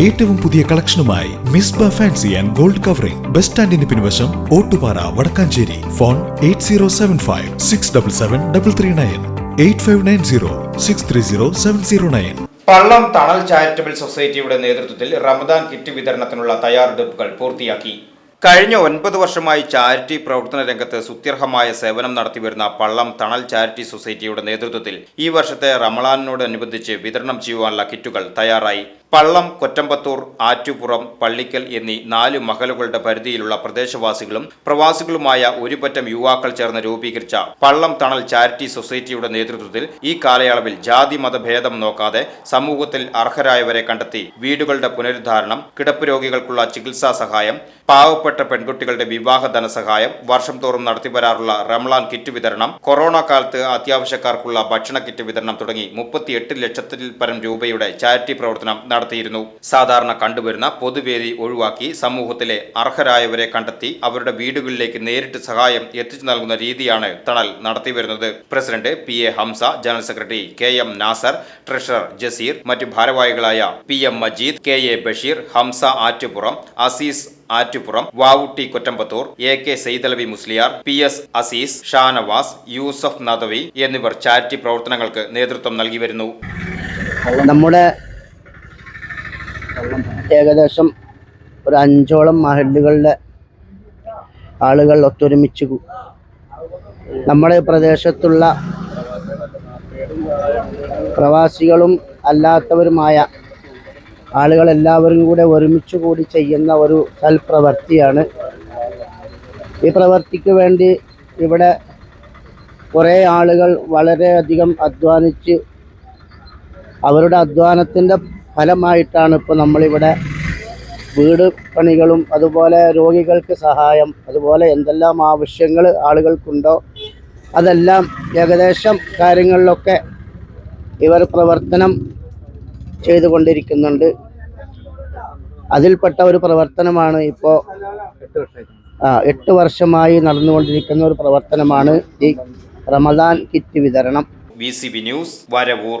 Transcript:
ഏറ്റവും പുതിയ കളക്ഷനുമായി Misba fancy and gold covering. Bus സ്റ്റാൻഡിന് പിൻവശം Ottupara Vadakkanchery. Phone eight zero seven five six double seven double three nine. Eight five nine zero six three zero seven zero nine. Pallam Thanal charitable സൊസൈറ്റിയുടെ നേതൃത്വത്തിൽ Ramadan kit വിതരണത്തിനുള്ള തയ്യാറെടുപ്പുകൾ പൂർത്തിയാക്കി. കഴിഞ്ഞ ഒൻപത് വർഷമായി charity പ്രവർത്തന രംഗത്ത് സുത്യർഹമായ സേവനം നടത്തിവരുന്ന പള്ളം തണൽ ചാരിറ്റി സൊസൈറ്റിയുടെ നേതൃത്വത്തിൽ ഈ വർഷത്തെ റമളാനോടനുബന്ധിച്ച് വിതരണം ചെയ്യുവാനുള്ള കിറ്റുകൾ തയ്യാറായി. പള്ളം കൊറ്റമ്പത്തൂർ ആറ്റുപുറം പള്ളിക്കൽ എന്നീ നാല് മഹലുകളുടെ പരിധിയിലുള്ള പ്രദേശവാസികളും പ്രവാസികളുമായ ഒരുപറ്റം യുവാക്കൾ ചേർന്ന് രൂപീകരിച്ച പള്ളം തണൽ ചാരിറ്റി സൊസൈറ്റിയുടെ നേതൃത്വത്തിൽ ഈ കാലയളവിൽ ജാതി മതഭേദം നോക്കാതെ സമൂഹത്തിൽ അർഹരായവരെ കണ്ടെത്തി വീടുകളുടെ പുനരുദ്ധാരണം കിടപ്പ് രോഗികൾക്കുള്ള ചികിത്സാ സഹായം പാവപ്പെട്ട പെൺകുട്ടികളുടെ വിവാഹ ധനസഹായം വർഷം തോറും നടത്തിവരാറുള്ള റംലാൻ കിറ്റ് വിതരണം കൊറോണ കാലത്ത് അത്യാവശ്യക്കാർക്കുള്ള ഭക്ഷണ കിറ്റ് വിതരണം തുടങ്ങി മുപ്പത്തിയെട്ട് ലക്ഷത്തിൽ പരം രൂപയുടെ ചാരിറ്റി പ്രവർത്തനം നടത്തിയിരുന്നു. സാധാരണ കണ്ടുവരുന്ന പൊതുവേദി ഒഴിവാക്കി സമൂഹത്തിലെ അർഹരായവരെ കണ്ടെത്തി അവരുടെ വീടുകളിലേക്ക് നേരിട്ട് സഹായം എത്തിച്ചു നൽകുന്ന രീതിയാണ് Thanal നടത്തിവരുന്നത്. President P A Hamsa general secretary K M Nasar treasurer Jaseer മറ്റ് ഭാരവാഹികളായ P M Majeed K A Basheer Hamsa Attupuram Azeez Attupuram Vavutty Kottambathur A K Saithalavi Musliyar P S Azeez Shanavas Yusuf Nadvi എന്നിവർ charity പ്രവർത്തനങ്ങൾക്ക് നേതൃത്വം നൽകി വരുന്നു. നമ്മുടെ ഏകദേശം ഒരു അഞ്ചോളം മഹല്ലുകളിലെ ആളുകൾ ഒത്തൊരുമിച്ച് നമ്മുടെ പ്രദേശത്തുള്ള പ്രവാസികളും അല്ലാത്തവരുമായ ആളുകളെല്ലാവരും കൂടെ ഒരുമിച്ച് കൂടി ചെയ്യുന്ന ഒരു സൽപ്രവൃത്തിയാണ് ഈ പ്രവർത്തിക്ക് വേണ്ടി ഇവിടെ കുറേ ആളുകൾ വളരെയധികം അധ്വാനിച്ച് അവരുടെ അധ്വാനത്തിന്റെ ഫലമായിട്ടാണ് ഇപ്പോൾ നമ്മളിവിടെ വീട് പണികളും അതുപോലെ രോഗികൾക്ക് സഹായം അതുപോലെ എന്തെല്ലാം ആവശ്യങ്ങൾ ആളുകൾക്കുണ്ടോ അതെല്ലാം ഏകദേശം കാര്യങ്ങളിലൊക്കെ ഇവർ പ്രവർത്തനം ചെയ്തുകൊണ്ടിരിക്കുന്നുണ്ട്. അതിൽപ്പെട്ട ഒരു പ്രവർത്തനമാണ് ഇപ്പോൾ ആ എട്ട് വർഷമായി നടന്നുകൊണ്ടിരിക്കുന്ന ഒരു പ്രവർത്തനമാണ് ഈ റമദാൻ കിറ്റ് വിതരണം. V C B news Varavoor.